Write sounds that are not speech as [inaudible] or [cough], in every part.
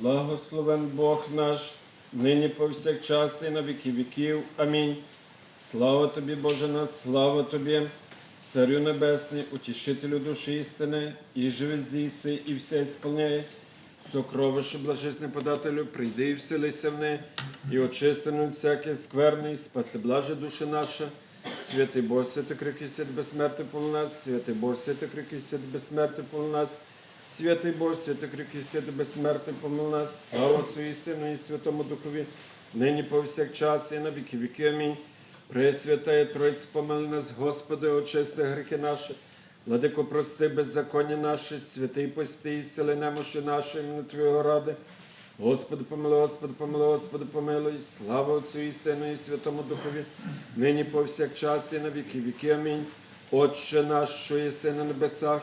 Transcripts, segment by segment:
Благословен Бог наш, нині повсякчас і на віки віків. Амінь. Слава тобі, Боже наш, слава тобі, Царю Небесний, утішителю душі істини, і живи здійси, і все сповняє. Сокровище блажесне подателю, прийди і вселися в неї, і очистину всяке скверне, спаси блаже душа наша. Святий Боже, святий крики свят безсмертний пол нас, святий Боже, святий крики свят безсмертний пол нас, святий Боже, святий крики свят безсмертний помил нас, слава Отцю і Сину і Святому Духові, нині повсякчас і на віки віки. Амінь. Пресвятая Тройці, помили нас, Господи, очисти гріхи наші, Владико, прости беззаконня наші, святий пости і сили немощі нашої, імені Твого ради. Господи, помилуй, Господи, помилуй, Господи, помилуй, слава Отцю і Сину і Святому Духові, нині повсякчас і на віки віки. Амінь. Отче наш, що єси на небесах,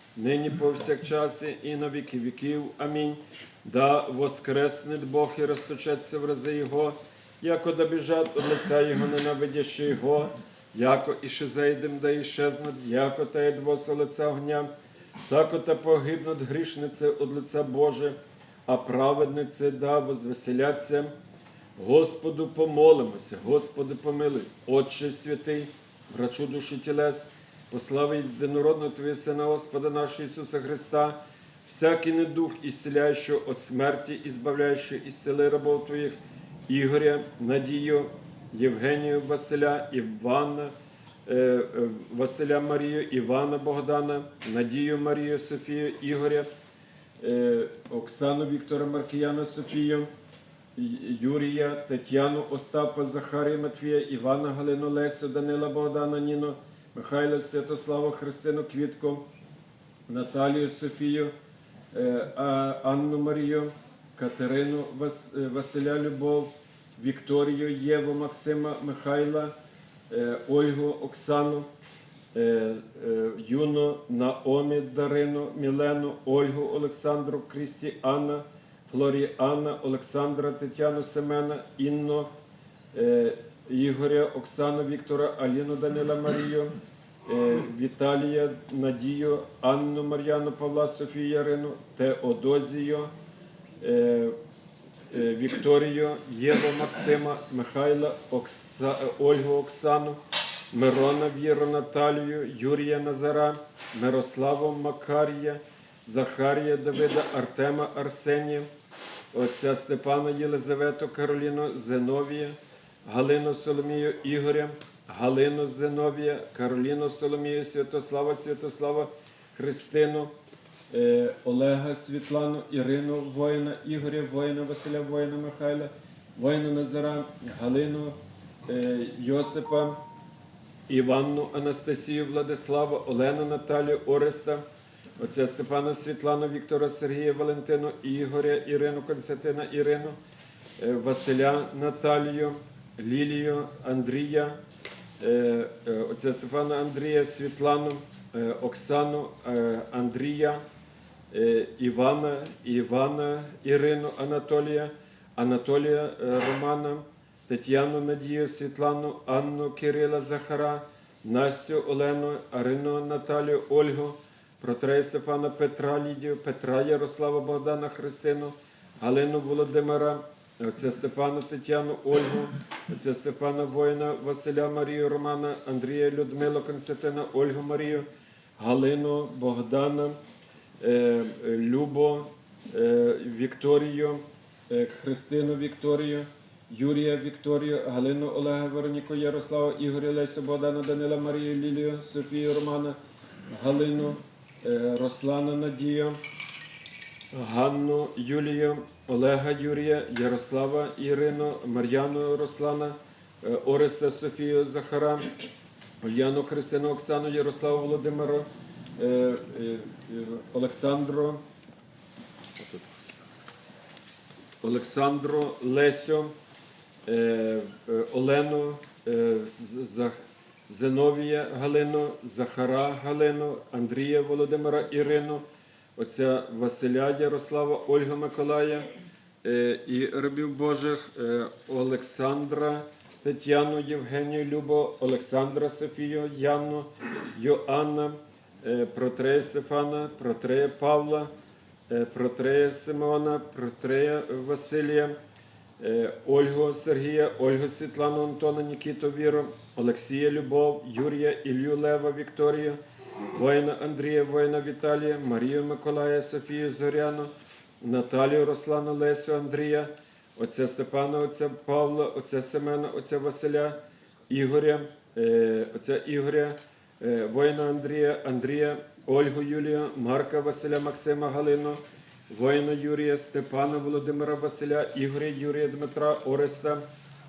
нині повсякчас і на віки віків. Амінь. Да воскресне Бог і розточеться в рази Його, яко да біжать од лиця Його, ненавидящи Його, яко і зайдем, да і щезнуть, яко та й лиця огня, тако та погибнуть грішниці од лиця Боже, а праведниці да возвеселяться. Господу помолимося, Господи помилуй, Отче святий, врачу душі тілес, послави єдинородного Твого Сина Господа нашого Ісуса Христа, всякий недух, ісціляючий від смерті, і збавляючий ісцели рабов Твоїх, Ігоря, Надію, Євгенію Василя, Івана, е, е, Василя Марію, Івана Богдана, Надію Марію, Софію, Ігоря, е, Оксану Віктора Маркіяна Софію. Юрія, Тетяну, Остапа, Захарія, Матвія, Івана, Галину, Лесю, Данила, Богдана, Ніну, Михайла, Святославу, Христину, Квітку, Наталію, Софію, е, Анну Марію, Катерину, е, Василя Любов, Вікторію, Єву, Максима, Михайла, е, Ольгу, Оксану, Юну, Наомі, Дарину, Мілену, Ольгу, Олександру, Крісті, Анна, Флоріана, Олександра, Тетяну, Семена, Інну, е, Ігоря, Оксану, Віктора, Аліну, Данила, Марію, е, Віталія, Надію, Анну, Мар'яну, Павла, Софію, Ярину, Теодозію, е, е, Вікторію, Єву, Максима, Михайла, Окса, Ольгу, Оксану, Мирона, Віру, Наталію, Юрія Назара, Мирославу, Макарія, Захарія, Давида, Артема, Арсенія, отця Степана, Єлизавету, Кароліну, Зеновія, Галину Соломію, Ігоря, Галину Зеновія, Кароліну Соломію, Святослава, Святослава, Христину, е, Олега, Світлану, Ірину, воїна, Ігоря, воїна, Василя, воїна, Михайла, воїна Назара, Галину, е, Йосипа, Іванну, Анастасію, Владислава, Олену, Наталію, Ореста, отця Степана, Світлану, Віктора, Сергія, Валентину, Ігоря, Ірину, Константина, Ірину, е, Василя, Наталію, Лілію, Андрія, е, е, отця Степана, Андрія, Світлану, е, Оксану, Андрія, Івана, Івана, Ірину, Анатолія, Анатолія, Романа, Тетяну Надію, Світлану, Анну, Кирила, Захара, Настю, Олену, Арину, Наталію, Ольгу, Протрея Степана Петра, Лідію, Петра, Ярослава, Богдана, Христину, Галину Володимира, отця Степана Тетяну, Ольгу, отця Степана Воїна, Василя Марію, Романа, Андрія, Людмилу, Константина, Ольгу Марію, Галину, Богдана, е, Любо, е, Вікторію, е, Христину Вікторію, Юрія Вікторію, Галину Олега, Вероніку Ярослава, Ігоря Лесю, Богдана, Данила Марію, Лілію, Софію Романа, Галину, Руслана Надію, Ганну Юлію, Олега Юрія, Ярослава Ірину, Мар'яну Руслана, е, Ореста Софію Захара, Ульяну Христину Оксану, Ярославу Володимиру, е, е, Олександру, Олександру Лесю, Олену З- За- Зиновія Галину, Захара Галину, Андрія Володимира Ірину, отця Василя Ярослава, Ольгу Миколая е, і рабів Божих е, Олександра, Тетяну, Євгенію, Любо, Олександра Софію, Яну, Йоанна, е, Протрея Стефана, Протрея Павла, Протрея Симеона, Протрея Василія, Ольгу Сергія, Ольгу Світлану Антона Нікіту Віру, Олексія Любов, Юрія Ілью Лева Вікторію, воїна Андрія, воїна Віталія, Марію Миколая, Софію Зоряну, Наталію Руслану Лесю Андрія, отця Степана, отця Павла, отця Семена, отця Василя, Ігоря, е, отця Ігоря, е, воїна Андрія, Андрія, Ольгу Юлію, Марка Василя, Максима Галину, воїна Юрія, Степана Володимира Василя, Ігоря Юрія Дмитра Ореста,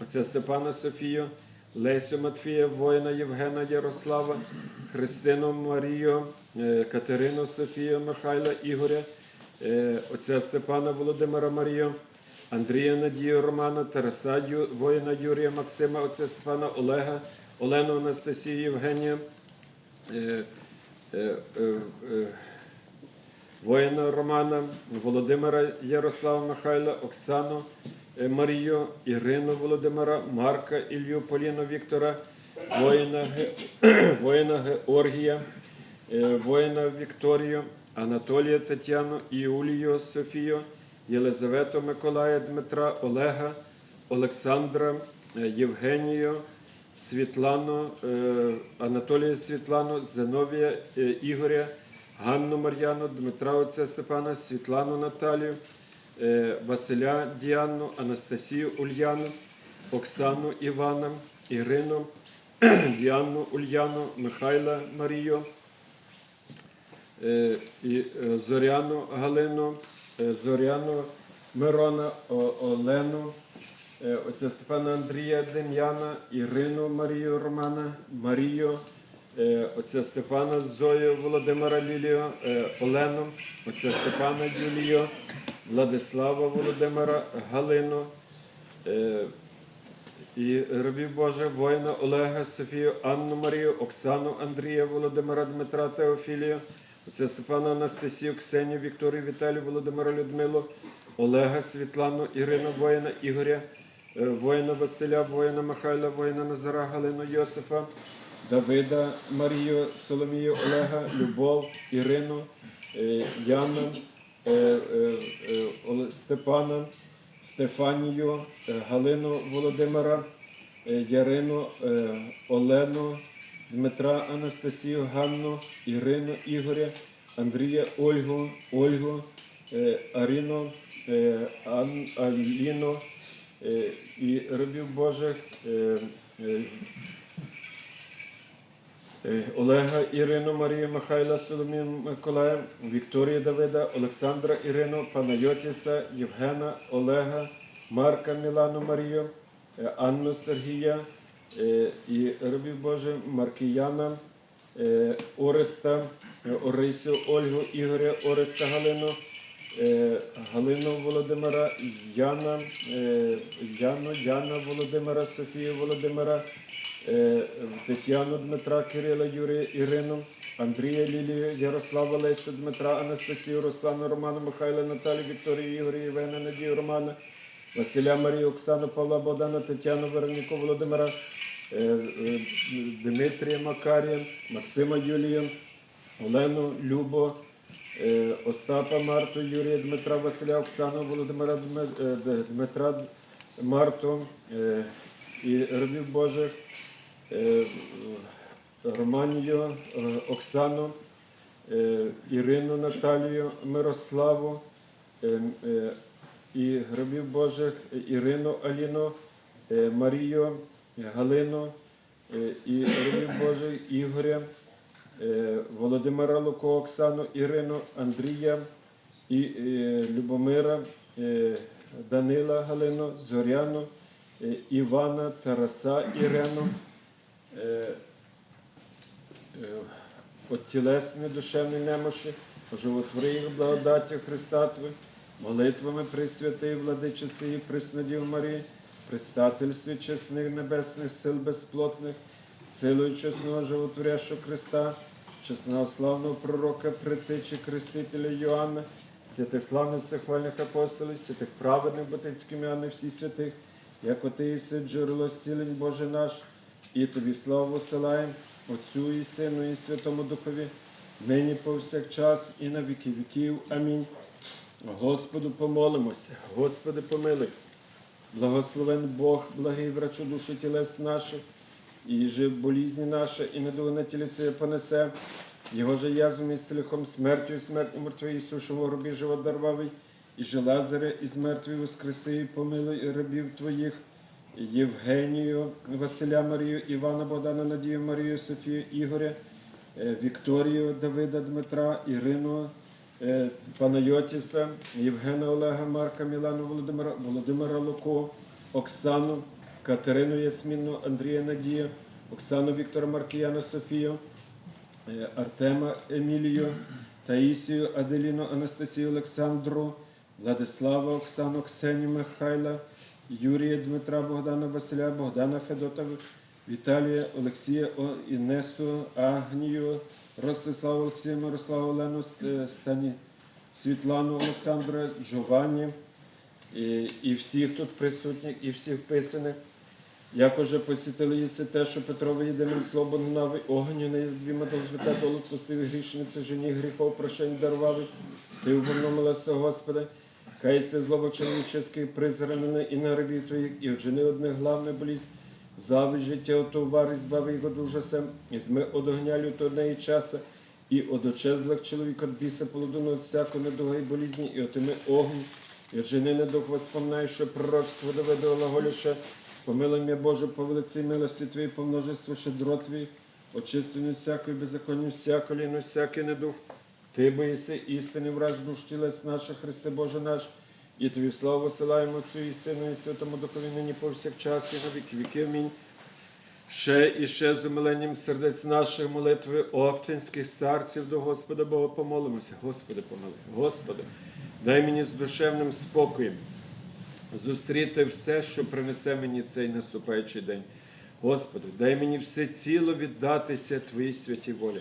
отця Степана Софію, Лесю Матфія, воїна Євгена Ярослава, Христину Марію, е, Катерину Софію, Михайла Ігоря, е, отця Степана Володимира Марію, Андрія Надію Романа, Тараса воїна Юрія Максима, отця Степана Олега, Олену Анастасію Євгенія, е, воїна Романа, Володимира Ярослава Михайла, Оксану Марію, Ірину Володимира, Марка Ілью, Поліну Віктора, воїна, [clears throat] воїна Георгія, е, воїна Вікторію, Анатолія Тетяну, Іулію Софію, Єлизавету Миколая Дмитра, Олега, Олександра, е, Євгенію, Світлану, е, Анатолія Світлану, Зиновія е, Ігоря, Ганну Мар'яну, Дмитра Отця Степана, Світлану Наталію, е, Василя Діану, Анастасію Ульяну, Оксану Івана, Ірину, [clears throat] Діану Ульяну, Михайла Марію, е, е, Зоряну Галину, е, Зоряну Мирона, Олену, е, отця Степана Андрія Дем'яна, Ірину Марію Романа, Марію, е, отця Степана Зою Володимира Лілію, е, Олену, отця Степана Юлію, Владислава Володимира Галину. е, і рабів Боже, воїна Олега, Софію, Анну Марію, Оксану Андрія, Володимира Дмитра Теофілію, отця Степана Анастасію, Ксенію, Вікторію, Віталію, Володимира Людмилу, Олега, Світлану, Ірину, воїна Ігоря, е, воїна Василя, воїна Михайла, воїна Назара, Галину Йосифа, Давида, Марію, Соломію, Олега, Любов, Ірину, е, Е, е, е, Степана, Стефанію, Галину Володимира, Ярину, Олену, Дмитра Анастасію, Ганну, Ірину Ігоря, Андрія Ольгу, Ольгу, Аріну, Аліну і рабів Божих. Е, Олега Ірину, Марію Михайла, Соломію Миколая, Вікторію Давида, Олександра Ірину, Панайотіса, Євгена, Олега, Марка Мілану Марію, е, Анну Сергія е, і рабів Божих Маркіяна, Ореста, Орисю, Ольгу, Ігоря, Ореста Галину, Галину Володимира, Яна, Яну, Яна Володимира, Софію Володимира, Тетяну Дмитра, Кирила, Юрія, Ірину, Андрія Лілію, Ярослава Лесю, Дмитра, Анастасію, Руслану, Роману, Михайла, Наталію, Вікторію, Ігоря, Євгена, Надію, Романа, Василя Марію, Оксану, Павла, Богдана, Тетяну, Вероніку, Володимира, е, е, Дмитрія Макарія, Максима Юлію, Олену, Любо, е, Остапа, Марту, Юрія, Дмитра, Василя, Оксану, Володимира, е, Дмитра, Марту е, і рабів Божих, е, Романію, е, Оксану, е, Ірину Наталію, Мирославу е, е, і рабів Божих, Ірину Аліну, е, Марію, Галину е, і рабів Божих Ігоря, е, Володимира Луко, Оксану, Ірину, Андрія і е, Любомира, е, Данила Галину, Зоряну, е, Івана, Тараса Ірену. Е, е, от тілесної душевної немощі, оживотвори їх благодаттю Христа Твої, молитвами Пресвятої Владичиці і Преснодів Марії, предстательстві чесних небесних сил безплотних, силою чесного животворящого Христа, чесного славного пророка, притечі Крестителя Йоанна, святих славних всехвальних апостолів, святих праведних ботицьких ім'яни всіх святих, як ти єси джерело зцілень Боже наш, і тобі славу силаєм, Отцю і Сину, і Святому Духові, нині повсякчас і на віки віків. Амінь. Господу помолимося, Господи помилуй. Благословен Бог, благий врачу душі тілес наших, і жив болізні наші, і недуги на тілі своє понесе. Його же язвом і стелихом смертю, і смертю мертвий, Ісушого гробі живот дарвавий, і же Лазаре, із мертвих воскреси, і помилуй рабів Твоїх, Євгенію, Василя Марію, Івана Богдана, Надію, Марію, Софію, Ігоря, е, Вікторію, Давида, Дмитра, Ірину, е, Панайотіса, Євгена Олега, Марка, Мілану, Володимира, Володимира Луко, Оксану, Катерину Ясміну, Андрія Надію, Оксану Віктора Маркіяна Софію, е, Артема Емілію, Таїсію, Аделіну, Анастасію Олександру, Владислава, Оксану, Ксенію Михайла, Юрія Дмитра, Богдана Василя, Богдана Федота, Віталія, Олексія, Інесу, Агнію, Ростислава Олексія, Мирославу Олену, Стані, Світлану Олександра, Джованні і, і всіх тут присутніх, і всіх вписаних. Як уже посітили те, що Петрове єдиним словом нави, огню не двіма долу просив грішниці, жені гріхов прощень дарували. Ти угомномилася, Господи, хай се злово чоловічеське призранене і на рабів твоїх, і оджени одне главне болість, зависть життя отовари, збави його дужасем, і зми од огня люто неї часа, і од очезлих чоловік от біса полудуну от всякої недуги і болізні, і отими огню, і оджени недух воспоминай, що пророчство доведе глаголіше, Помилуй мене, Боже, по велиці милості Твої, по множеству щедро Твої, очистив від всякої беззаконня, всяку ліну, всякий недух. Ти боїси істини, враж душ тілес Христе Боже наш, і Тобі славу силаємо Отцю і Сину, і Святому Духові повсякчас, і на віки віки. Амінь. Ще і ще з умиленням сердець наших молитви оптинських старців до Господа Бога помолимося. Господи, помилуй. Господи, дай мені з душевним спокоєм зустріти все, що принесе мені цей наступаючий день. Господи, дай мені все ціло віддатися Твоїй святій волі.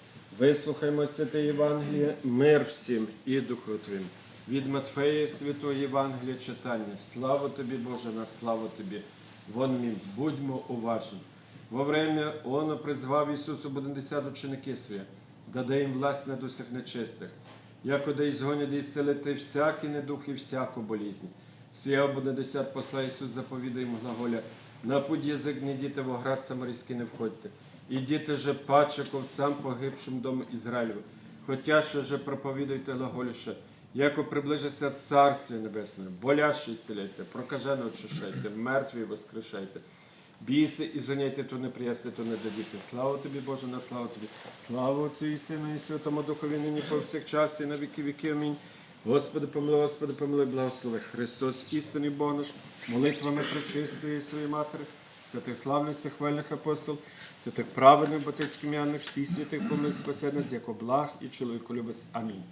вислухаймо святе Євангеліє, мир всім і Духу Твоїм. Від Матфея Святого Євангелія читання. Слава тобі, Боже, на славу тобі. Вон мій, будьмо уважні. Во время Оно призвав Ісусу Бодесят ученики свої, даде їм власть над усіх нечистих, якоди й згонять і зцелити всякий недух і всяку болізнь. Сія Бодесят посла Ісус заповідає їм глаголя, на путь язик не діти в оград самарійський не входьте. Ідіть же паче ковцам погибшим дому Ізраїлю, хотя ще же проповідуйте глаголіше, яко приближиться Царстві Небесне, болящі зціляйте, прокажено очищайте, мертві воскрешайте. Бійся і зоняйте, то не приясти, то не дадіте. Слава тобі, Боже, на славу тобі. Слава Отцю і Сину, і Святому Духові, нині повсякчас, і на віки віки. Амінь. Господи, помилуй, Господи, помилуй, благослови. Христос, істинний Бог наш, молитвами причистої своєї матері, святих славних хвальних апостол, святих праведних Ботицьким м'яних, всіх святих помилуй, спасе нас, як благ і чоловіку любець. Амінь.